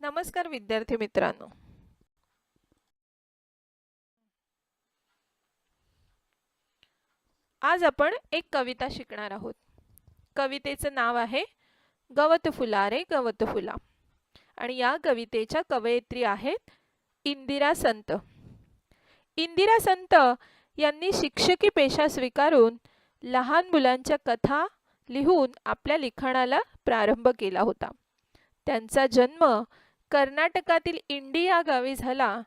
नमस्कार विद्यार्थी मित्रांनो. आज आपण एक कविता शिकणार आहोत. कवितेचं नाव आहे गवत फुला रे गवत फुला. आणि या कवितेच्या कवयित्री आहेत इंदिरा संत. इंदिरा संत यांनी शिक्षकी पेशा स्वीकारून लहान मुलांच्या कथा लिहून आपल्या लिखाणाला प्रारंभ केला होता. त्यांचा जन्म कर्नाटकातील इंडी या गावी झाला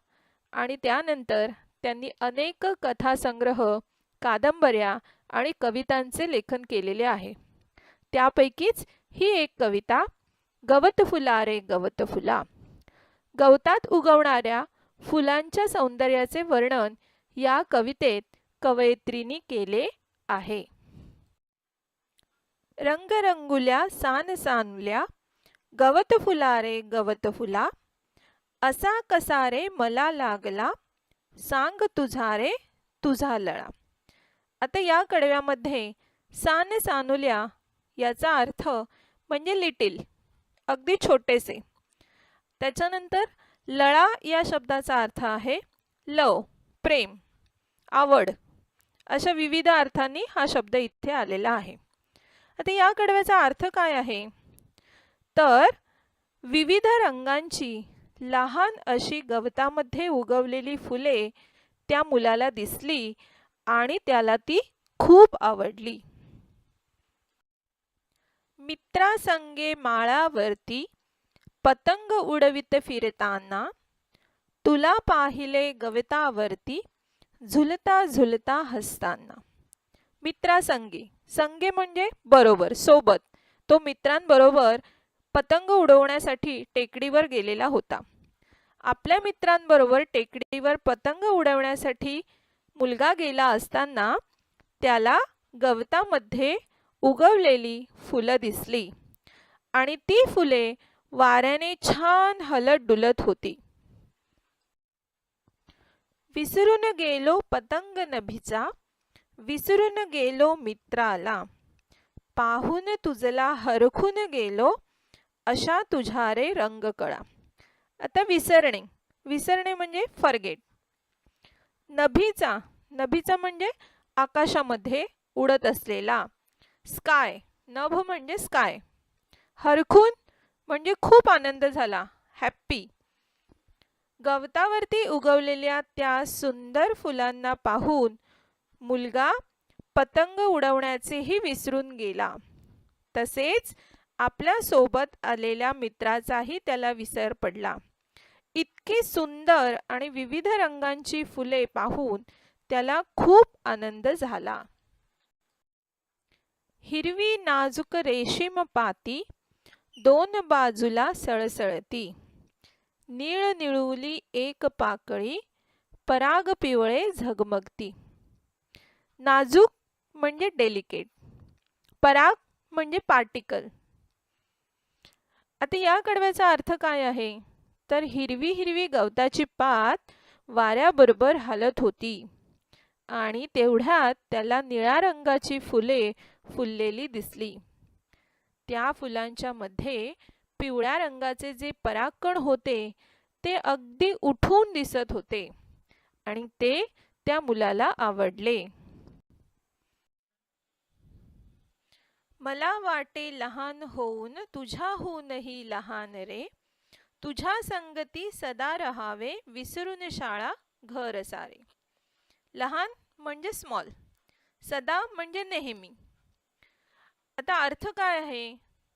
आणि त्यानंतर त्यांनी अनेक कथासंग्रह कादंबऱ्या आणि कवितांचे लेखन केलेले आहे. त्यापैकीच ही एक कविता गवत फुला रे गवत फुला. गवतात उगवणाऱ्या फुलांच्या सौंदर्याचे वर्णन या कवितेत कवयित्रींनी केले आहे. रंगरंगुल्या सानसानुल्या गवत फुला रे गवत फुला. असा कसा रे मला लागला सांग तुझा रे तुझा लळा. आता या कडव्यामध्ये सान सानुल्या याचा अर्थ म्हणजे लिटिल अगदी छोटेसे. त्याच्यानंतर लळा या शब्दाचा अर्थ आहे लव प्रेम आवड अशा विविध अर्थांनी हा शब्द इथे आलेला आहे. आता या कडव्याचा अर्थ काय आहे? तर विविध रंगांची लहान अशी गवतामध्ये उगवलेली फुले त्या मुलाला दिसली आणि त्याला ती खूप आवडली. मित्रासंगे माळावरती पतंग उडवित फिरताना तुला पाहिले गवतावरती झुलता झुलता हसताना. मित्रासंगे संगे म्हणजे बरोबर सोबत. तो मित्रांबरोबर पतंग उडवण्यासाठी टेकडीवर गेलेला होता. आपल्या मित्रांबरोबर टेकडीवर पतंग उडवण्यासाठी मुलगा गेला असताना त्याला गवतामध्ये उगवलेली फुलं दिसली आणि ती फुले वाऱ्याने छान हलत डुलत होती. विसरून गेलो पतंग नभीचा विसरून गेलो मित्राला. पाहून तुझला हरखून गेलो अशा तुझ्या रे रंग कळा. आता विसरणे. विसरणे म्हणजे फरगेट नभीचा नभीचा म्हणजे आकाशामध्ये उडत असलेला. स्काय नभ म्हणजे स्काय हरखून म्हणजे खूप आनंद झाला. हॅप्पी गवतावरती उगवलेल्या त्या सुंदर फुलांना पाहून मुलगा पतंग उडवण्याचेही विसरून गेला. तसेच आपल्यासोबत आलेल्या मित्राचाही त्याला विसर पडला. इतकी सुंदर आणि विविध रंगांची फुले पाहून त्याला खूप आनंद झाला. हिरवी नाजूक रेशीम पाती दोन बाजूला सळसळती. निळ निळुली एक पाकळी पराग पिवळे झगमगती. नाजूक म्हणजे डेलिकेट पराग म्हणजे पार्टिकल आता या कडव्याचा अर्थ काय आहे? तर हिरवी हिरवी गवताची पात वाऱ्याबरोबर हलत होती आणि तेवढ्यात त्याला निळ्या रंगाची फुले फुललेली दिसली. त्या फुलांच्या मध्ये पिवळ्या रंगाचे जे परागकण होते ते अगदी उठून दिसत होते आणि ते त्या मुलाला आवडले. मला वाटे लहान होऊन तुझ्याहूनही लहान रे. तुझ्या संगती सदा रहावे विसरून शाळा घर सारे. लहान म्हणजे स्मॉल सदा म्हणजे नेहमी. आता अर्थ काय आहे?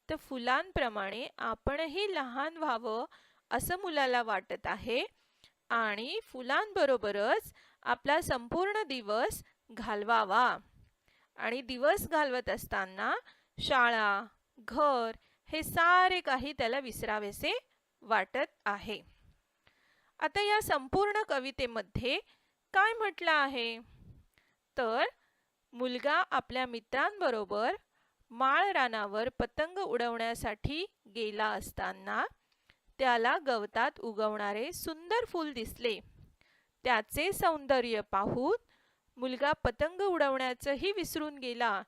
तर फुलांप्रमाणे आपणही लहान व्हावं असं मुलाला वाटत आहे आणि फुलांबरोबरच आपला संपूर्ण दिवस घालवावा. आणि दिवस घालवत असताना शाळा घर हे सारे काही त्याला विसरावेसे वाटत आहे. आता या संपूर्ण कवितेमध्ये काय म्हटलं आहे? तर मुलगा आपल्या मित्रांबरोबर माळ रानावर पतंग उडवण्यासाठी गेला असताना त्याला गवतात उगवणारे सुंदर फूल दिसले. त्याचे सौंदर्य पाहून मुलगा पतंग उडवण्याचंही विसरून गेला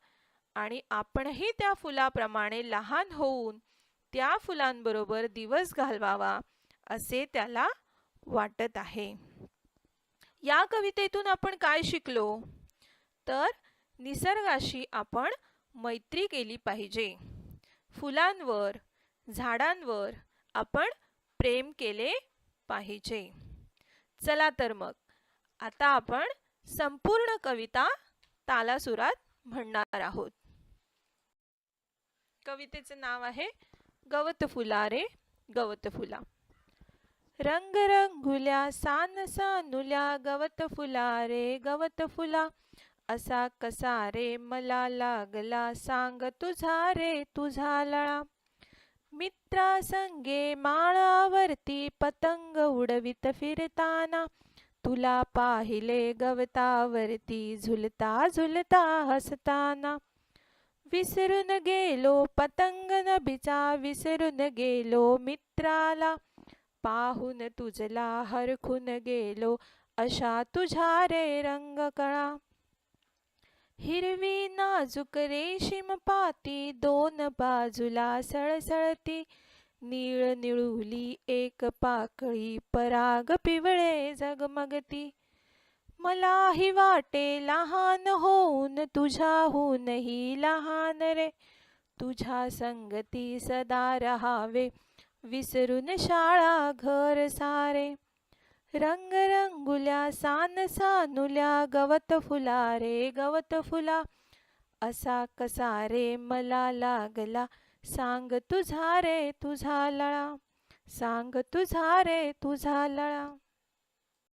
आणि आपणही त्या फुलाप्रमाणे लहान होऊन त्या फुलांबरोबर दिवस घालवावा असे त्याला वाटत आहे. या कवितेतून आपण काय शिकलो? तर निसर्गाशी आपण मैत्री केली पाहिजे. फुलांवर झाडांवर आपण प्रेम केले पाहिजे. चला तर मग आता आपण संपूर्ण कविता तालासुरात म्हणणार आहोत. कवितेचं नाव आहे गवत फुला रे गवत फुला. रंग रंगुल्या सान सानुल्या गवत फुला रे गवत फुला. असा कसा रे मला लागला सांग तुझा रे तुझा लळा. मित्रा संगे माळावरती पतंग उडवित फिरताना तुला पाहिले गवतावरती झुलता झुलता हसताना. विसरून गेलो पतंग नबीचा विसरून गेलो मित्राला. पाहून तुझला हरखून गेलो अशा तुझा रे रंग कळा हिरवी नाजूक रेशीम पाती दोन बाजूला सळसळती. नीळ निळुली एक पाकळी पराग पिवळे जगमगती मलाही वाटे लहान होऊन तुझ्याहूनही लहान रे. तुझ्या संगती सदा रहावे विसरून शाळा घर सारे. रंग रंगुल्या सान सानुल्या गवत फुला रे गवत फुला. असा कसा रे मला लागला सांग तुझा रे तुझा लळा सांग तुझा रे तुझा लळा.